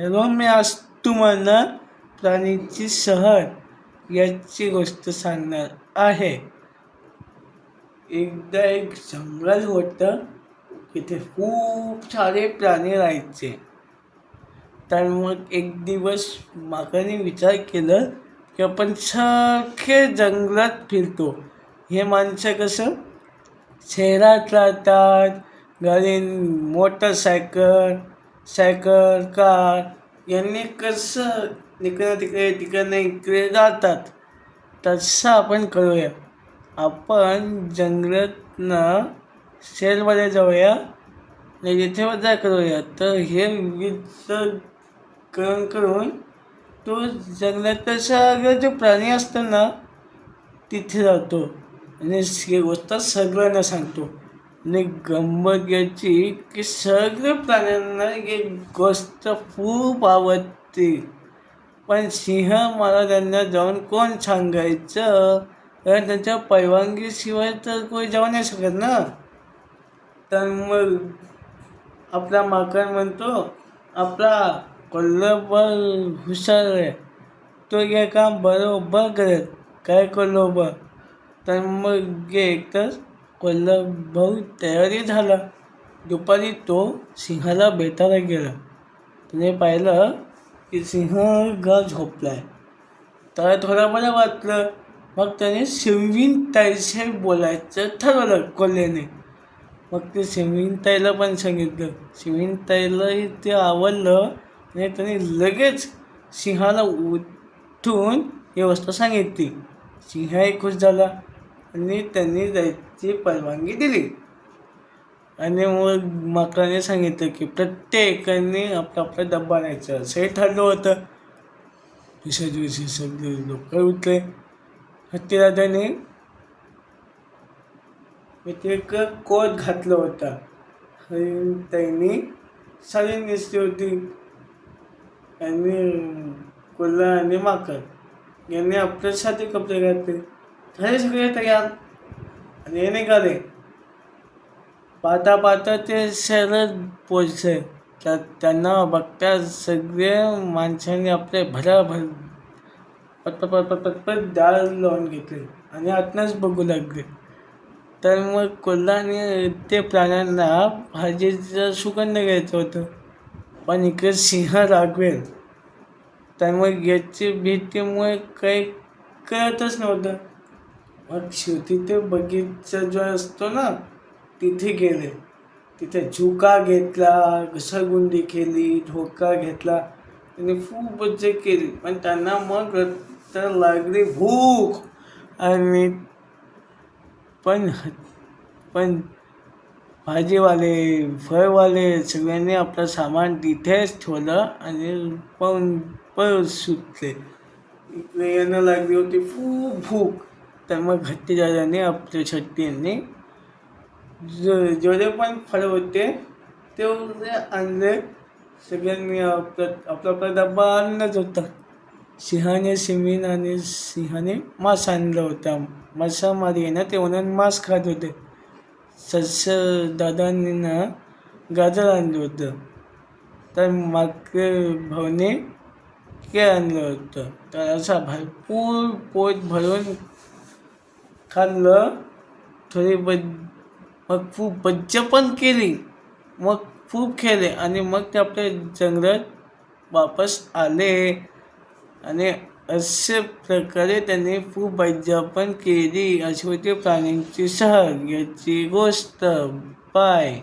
Hello मी आज तुम्हाला प्राणीची सहल याची गोष्ट सांगणार आहे. एकदा एक जंगल होतं तिथे खूप सारे प्राणी राहायचे. तर मग एक दिवस माकाने विचार केलं की आपण सारखे जंगलात फिरतो. हे माणसं कसं? शहरात राहतात गाडी मोटरसायकल सायकल कार यांनी कसं इकडं तिकडे तिकडनं इकडे जातात तसं आपण करूया. आपण जंगलातनं सेलमध्ये जाऊया आणि तिथे मजा करूया. तर हे विविध करून करून तो जंगलात सगळं जो प्राणी असतो ना तिथे जातो. आणि गोष्ट सगळ्यांना सांगतो. आणि गंमत याची की सगळ्या प्राण्यांना एक गोष्ट खूप आवडते. पण सिंह मला त्यांना जाऊन कोण सांगायचं? कारण त्यांच्या परवानगीशिवाय तर कोणी जाऊ नाही शकत ना? तर मग आपला माकड म्हणतो आपला कोल्हापूर हुशार आहे. तो हे काम बरोबर करेल. काय कोल्हापूर? तर मग एक एकतर कोल्हाभाऊ तयारी झाला. दुपारी तो सिंहाला भेटायला गेला. त्याने पाहिलं की सिंह ग झोपला आहे तर थोडं बरं वाटलं. मग त्याने सिमवीन ताईशी बोलायचं ठरवलं कोल्ह्याने. मग ते सिमवीन ताईला पण सांगितलं. सिमवीन ताईलाही ते आवडलं आणि त्याने लगेच सिंहाला उठून ही वस्तू सांगितली. सिंहही खुश झाला. आणि त्यांनी जायची परवानगी दिली. आणि मग मकराने सांगितलं की प्रत्येकाने आपला आपला डब्बा न्यायचा असंही ठरलं होतं. दुसऱ्या दिवशी सगळे लोक उठले. हत्तीराजाने मी ते एक कोट घातलं होता. आणि त्यांनी साडी नेसली होती. आणि कोल्हा आणि माकड यांनी आपल्यासाठी कपडे घातले. झाले सगळे तयार. आणि हे निघाले. पाहता पाहता ते शहरात पोचले त्या त्यांना बघता सगळे माणसांनी आपले भराभर पटपट पटपट पटपट डाळ लावून घेतले. आणि आतनंच बघू लागले. तर मग कोल्हाने ते प्राण्यांना भाजीचं सुगंध घ्यायचं होतं. पण इकडे सिंह रागवेल. तर मग याची भीतीमुळे काही कळतच नव्हतं. मग शेवटी ते बगीचा जो असतो ना तिथे गेले. तिथे झुका घेतला घसरगुंडी केली ढोका घेतला. त्यांनी खूप मज्जा केली. पण त्यांना मग तर लागली भूक. आणि पण पण भाजीवाले फळवाले सगळ्यांनी आपलं सामान तिथेच ठेवलं आणि पण पण सुटले. इकडे येणं लागली होती. खूप भूक. तर मग हत्तीदाराने आपल्या शक्तींनी. जो जेवढे पण फळ होते तेवढे आणले. सगळ्यांनी आपलं आपला आपला डब्बा आणलाच होता. सिंहाने सिमीन आणि सिंहाने मांस आणलं होतं. मासामारी आहे ना ते म्हणून मांस खात होते. सस दादांनी ना गाजर आणलं होतं. तर माग भाऊने के आणलं होतं. तर असा भरपूर पोट भरून खाल्लं थोडी बज मग खूप मज्जा पण केली. मग खूप खेळले आणि मग ते आपल्या जंगलात वापस आले. आणि अशा प्रकारे त्यांनी खूप मज्जा पण केली. अशी होती प्राण्यांची सहल. याची गोष्ट बाय